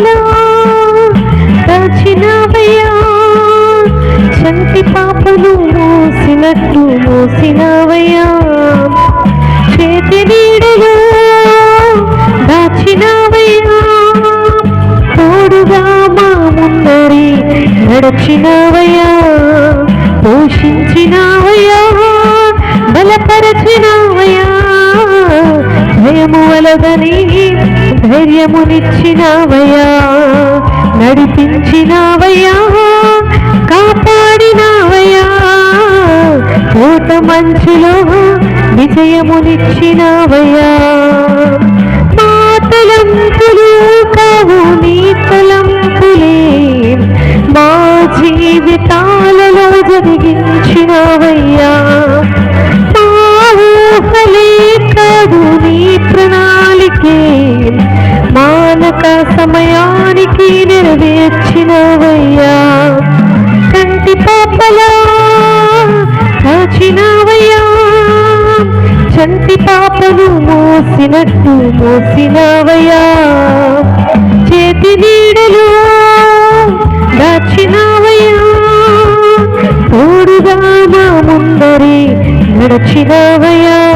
కలలో దాచినవయ్యా పాపలు మోసినట్టు మోసినవయ్యా. చేతి నీడలో తోడుగా మా ముందరి నడిచినవయ్యా. పోషించినవయ్యా బలపరచినవయ్యా. ధైర్యమునిచ్చినావయ్యా నడిపించినావయ్యా కాపాడినావయ్యా. పూత మంచులో విజయమునిచ్చినావయ్యా. మా తలంపులు కావు నీ తలంపులే మా జీవితాలలో జరిగించినవయ్యా. మోసినట్టు మోసినావయ్యా. చేతి నీడలు దాచినావయ్యా. తోడుగా నా ముందరి నడిచినావయ్యా.